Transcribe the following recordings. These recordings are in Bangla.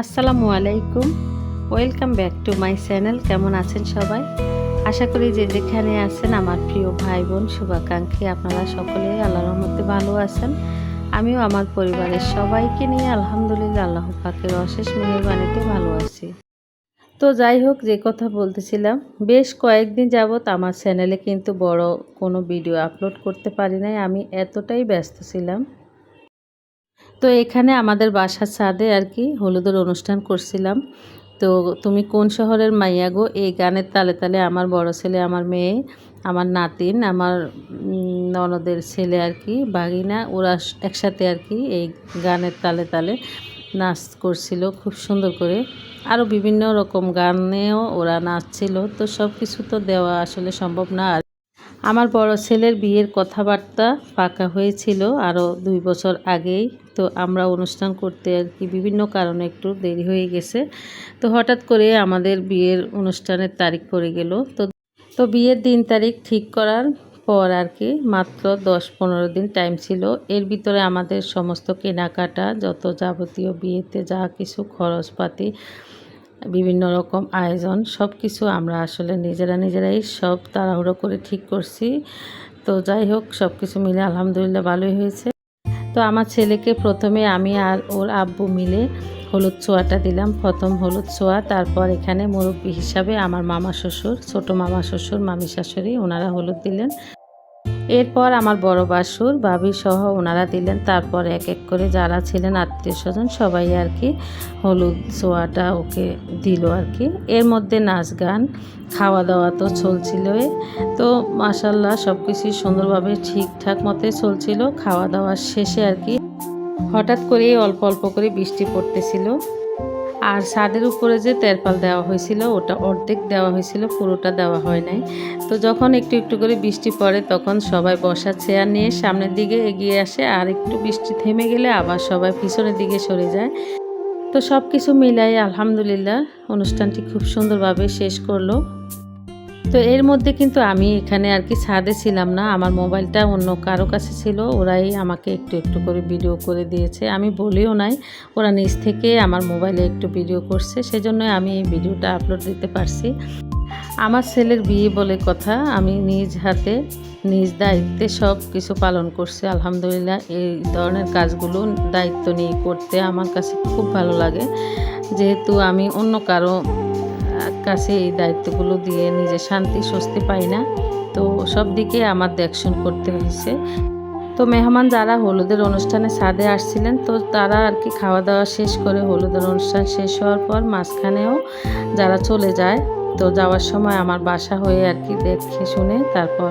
আসসালামু আলাইকুম। Welcome back to my channel কেমন আছেন সবাই? আশা করি যে যেখানে আছেন আমার প্রিয় ভাই বোন শুভাকাঙ্ক্ষী আপনারা সকলে আল্লাহর রহমতে ভালো আছেন। আমিও আমার পরিবারের সবাইকে নিয়ে আলহামদুলিল্লাহ আল্লাহ পাকের অশেষ মেহরবানিতে ভালো আছি। তো যাই হোক, যে কথা বলতেছিলাম, বেশ কয়েকদিন যাবৎ আমার চ্যানেলে কিন্তু বড় কোনো ভিডিও আপলোড করতে পারি নাই। আমি এতটাই ব্যস্ত ছিলাম তো এখানে আমাদের বাসার ছাদে আর কি হলুদের অনুষ্ঠান করছিলাম। তো তুমি কোন শহরের মাইয়া গো? এই গানের তালে তালে আমার বড় ছেলে, আমার মেয়ে, আমার নাতিন, আমার ননদের ছেলে আর কি, বাগিনা, ওরা একসাথে আর কি এই গানের তালে তালে নাচ করছিল খুব সুন্দর করে। আরও বিভিন্ন রকম গানেও ওরা নাচছিল, তো সব কিছু তো দেওয়া আসলে সম্ভব না। আমার বড় ছেলের বিয়ের কথাবার্তা পাকা হয়েছিল আরও দুই বছর আগেই। তো আমরা অনুষ্ঠান করতে আর কি বিভিন্ন কারণে একটু দেরি হয়ে গেছে। তো হঠাৎ করে আমাদের বিয়ের অনুষ্ঠানের তারিখ পড়ে গেল। তো তো বিয়ের দিন তারিখ ঠিক করার পর আর কি মাত্র দশ পনেরো দিন টাইম ছিল। এর ভিতরে আমাদের সমস্ত কেনাকাটা, যত যাবতীয় বিয়েতে যা কিছু খরচপাতি বিভিন্ন রকম আয়োজন সব কিছু আমরা আসলে নিজেরা নিজেরাই সব তাড়াহুড়ো করে ঠিক করছি। তো যাই হোক সব কিছু মিলে আলহামদুলিল্লাহ ভালোই হয়েছে। তো আমার ছেলেকে প্রথমে আমি আর ওর আব্বু মিলে হলুদ ছোঁয়াটা দিলাম। প্রথম হলুদ ছোঁয়া, তারপর এখানে মুরব্বী হিসাবে আমার মামা শ্বশুর, ছোট মামা শ্বশুর, মামি শাশুড়ি, ওনারা হলুদ দিলেন। এরপর আমার বড় বাসুর ভাবি সহ ওনারা দিলেন। তারপর এক এক করে যারা ছিলেন আত্মীয় স্বজন সবাই আর কি হলুদ সোয়াটা ওকে দিল আর কি। এর মধ্যে নাচ গান, খাওয়া দাওয়া তো চলছিলই। তো মাসাল্লাহ সব কিছুই সুন্দরভাবে ঠিকঠাক মতে চলছিল। খাওয়া দাওয়ার শেষে আর কি হঠাৎ করে অল্প অল্প করে বৃষ্টি পড়তেছিল। আর ছাদের উপরে যে তেরপাল দেওয়া হয়েছিল, ওটা অর্ধেক দেওয়া হয়েছিল, পুরোটা দেওয়া হয় নাই। তো যখন একটু একটু করে বৃষ্টি পড়ে, তখন সবাই বসা চেয়ার নিয়ে সামনের দিকে এগিয়ে আসে আর একটু বৃষ্টি থেমে গেলে আবার সবাই পিছনের দিকে সরে যায়। তো সব কিছু মিলাই আলহামদুলিল্লাহ, অনুষ্ঠানটি খুব সুন্দরভাবে শেষ করল। তো এর মধ্যে কিন্তু আমি এখানে আর কি ছাদে ছিলাম না, আমার মোবাইলটা অন্য কারও কাছে ছিল, ওরাই আমাকে একটু একটু করে ভিডিও করে দিয়েছে, আমি বলিও নাই, ওরা নিজ থেকে আমার মোবাইলে একটু ভিডিও করছে, সেজন্য আমি এই ভিডিওটা আপলোড দিতে পারছি। আমার ছেলের বিয়ে বলে কথা, আমি নিজ হাতে, নিজ দায়িত্বে সব কিছু পালন করছি, আলহামদুলিল্লাহ এই ধরনের কাজগুলো দায়িত্ব নিয়ে করতে আমার কাছে খুব ভালো লাগে। যেহেতু আমি অন্য কারও কাছে এই দায়িত্বগুলো দিয়ে নিজে শান্তি, স্বস্তি পাই না। তো সব দিকে আমার দেখশন করতে হয়েছে। তো মেহমান যারা হলুদের অনুষ্ঠানে ছাদে আসছিলেন, তো তারা আর কি খাওয়া দাওয়া শেষ করে হলুদের অনুষ্ঠান শেষ হওয়ার পর মাঝখানেও যারা চলে যায়, তো যাওয়ার সময় আমার বাসা হয়ে আর কি দেখে শুনে তারপর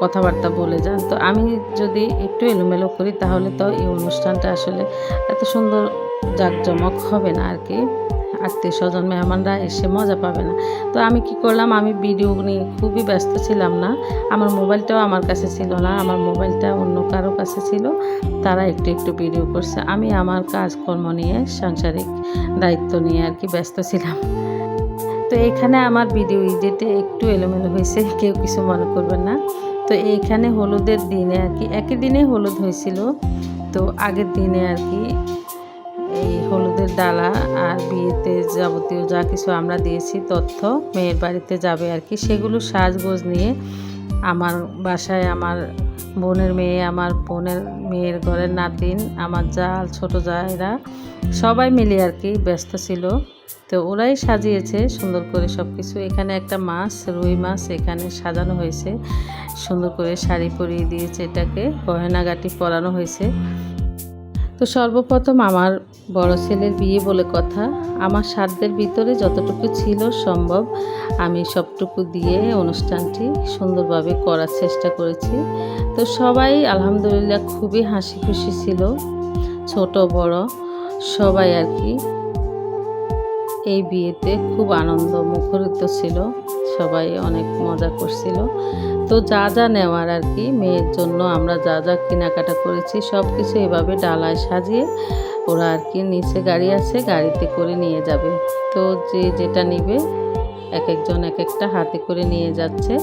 কথাবার্তা বলে যান। তো আমি যদি একটু এলোমেলো করি, তাহলে তো এই অনুষ্ঠানটা আসলে এত সুন্দর জাঁকজমক হবে না আর কি। আত্মীয় স্বজন মেহমানরা এসে মজা পাবে না। তো আমি কি করলাম, আমি ভিডিও নিয়ে খুবই ব্যস্ত ছিলাম না। আমার মোবাইলটাও আমার কাছে ছিল না, আমার মোবাইলটা অন্য কারও কাছে ছিল। তারা একটু একটু ভিডিও করছে। আমি আমার কাজকর্ম নিয়ে, সাংসারিক দায়িত্ব নিয়ে আর কি ব্যস্ত ছিলাম। তো এখানে আমার ভিডিও এডিটে একটু এলোমেলো হয়েছে, কেউ কিছু মনে করবেন না। তো এইখানে হলুদের দিনে আর কি, একই দিনে হলুদ হয়েছিল। তো আগের দিনে আর কি হলুদের ডালা আর বিয়েতে যাবতীয় যা কিছু আমরা দিয়েছি, তথ্য, মেয়ের বাড়িতে যাবে আর কি, সেগুলো সাজগোজ নিয়ে আমার বাসায় আমার বোনের মেয়ে, আমার বোনের মেয়ের ঘরের নাতিন আমার জাল ছোট জায়েরা সবাই মিলে আর কি ব্যস্ত ছিল। তো ওরাই সাজিয়েছে সুন্দর করে সব কিছু এখানে একটা মাছ, রুই মাছ এখানে সাজানো হয়েছে। সুন্দর করে শাড়ি পরিয়ে দিয়েছে এটাকে, গয়নাগাটি পরানো হয়েছে। তো সর্বপ্রথম আমার বড় ছেলের বিয়ে বলে কথা। আমার সাধ্যের ভিতরে যতটুকু ছিল সম্ভব আমি সবটুকু দিয়ে অনুষ্ঠানটি সুন্দরভাবে করার চেষ্টা করেছি। তো সবাই আলহামদুলিল্লাহ খুবই হাসি খুশি ছিল, ছোট, বড়, সবাই আর কি। এই বিয়েতে খুব আনন্দ, মুখরিত ছিল, সবাই অনেক মজা করছিল। তো যা যা নেওয়ার আর কি, মেয়ের জন্য আমরা যা যা কেনাকাটা করেছি সব কিছু এভাবে ডালায় সাজিয়ে ওরা আর কি নিচে গাড়ি আছে, গাড়িতে করে নিয়ে যাবে। তো যে যেটা নিবে, এক একজন এক একটা হাতে করে নিয়ে যাচ্ছে।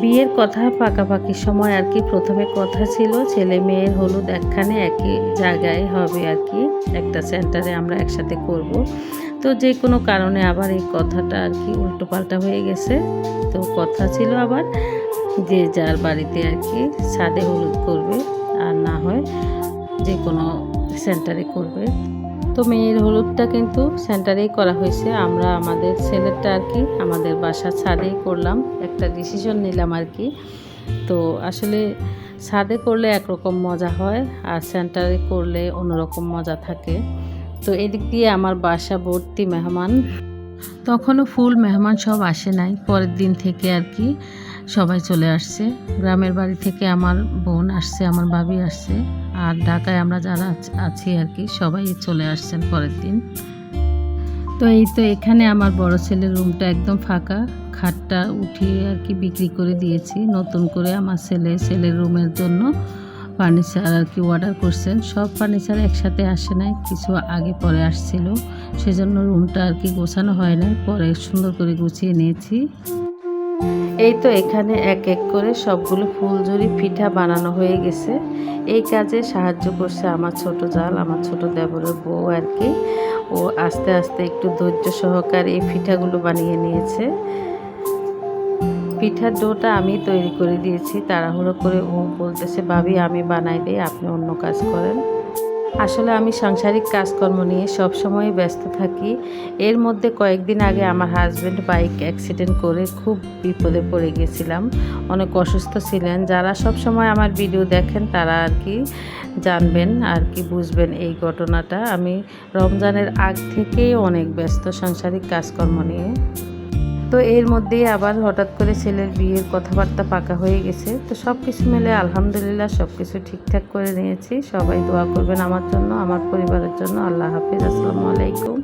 বিয়ের কথা পাকাপাকি সময় আর কি প্রথমে কথা ছিল, ছেলে মেয়ের হলুদ একখানে একই জায়গায় হবে আর কি, একটা সেন্টারে আমরা একসাথে করব। তো যে কোনো কারণে আবার এই কথাটা আর কি উল্টোপাল্টা হয়ে গেছে। তো কথা ছিল আবার যে যার বাড়িতে আর কি ছাদে হলুদ করবে আর না হয় যে কোনো সেন্টারে করবে। তো মেয়ের হলুদটা কিন্তু সেন্টারেই করা হয়েছে। আমরা আমাদের ছেলেরটা আর কি আমাদের বাসা ছাদেই করলাম। একটা ডিসিশন নিলাম আর কি। তো আসলে ছাদে করলে একরকম মজা হয় আর সেন্টারে করলে অন্যরকম মজা থাকে। তো এদিক দিয়ে আমার বাসা ভর্তি মেহমান। তখনও ফুল মেহমান সব আসে নাই। পরের দিন থেকে আর কি সবাই চলে আসছে। গ্রামের বাড়ি থেকে আমার বোন আসছে, আমার ভাবি আসছে। আর ঢাকায় আমরা যারা আছি আর কি, সবাই চলে আসছেন পরের দিন। তো এই তো এখানে আমার বড় ছেলের রুমটা একদম ফাঁকা। খাটটা উঠিয়ে আর কি বিক্রি করে দিয়েছি। নতুন করে আমার ছেলে, ছেলের রুমের জন্য ফার্নিচার আর কি অর্ডার করছেন, সব ফার্নিচার একসাথে আসে নাই, কিছু আগে পরে আসছিল, সেজন্য রুমটা আর কি গোছানো হয় না পরে সুন্দর করে গুছিয়ে নিয়েছি। এই তো এখানে এক এক করে সবগুলো ফুলঝুরি পিঠা বানানো হয়ে গেছে। এই কাজে সাহায্য করছে আমার ছোট জাল, আমার ছোট দেবরের বউ আর কি। ও আস্তে আস্তে একটু ধৈর্য সহকারে এই পিঠাগুলো বানিয়ে নিয়েছে। পিঠার ডোটা আমি তৈরি করে দিয়েছি। তাড়াহুড়ো করে ও বলতেছে, ভাবি, আমি বানাই দিই, আপনি অন্য কাজ করেন। আসলে আমি সাংসারিক কাজকর্ম নিয়ে সব সময় ব্যস্ত থাকি। এর মধ্যে কয়েকদিন আগে আমার হাজব্যান্ড বাইক অ্যাক্সিডেন্ট করে খুব বিপদে পড়ে গেছিলাম। অনেক অসুস্থ ছিলেন। যারা সব সময় আমার ভিডিও দেখেন, তারা আর কি জানবেন, আর কি বুঝবেন এই ঘটনাটা। আমি রমজানের আগ থেকেই অনেক ব্যস্ত সাংসারিক কাজকর্ম নিয়ে। তো এর মধ্যেই আবার হঠাৎ করে ছেলের বিয়ের কথাবার্তা পাকা হয়ে গেছে। তো সব কিছু মিলে আলহামদুলিল্লাহ সব কিছু ঠিকঠাক করে নিয়েছি। সবাই দোয়া করবেন আমার জন্য, আমার পরিবারের জন্য। আল্লাহ হাফিজ। আসসালামু আলাইকুম।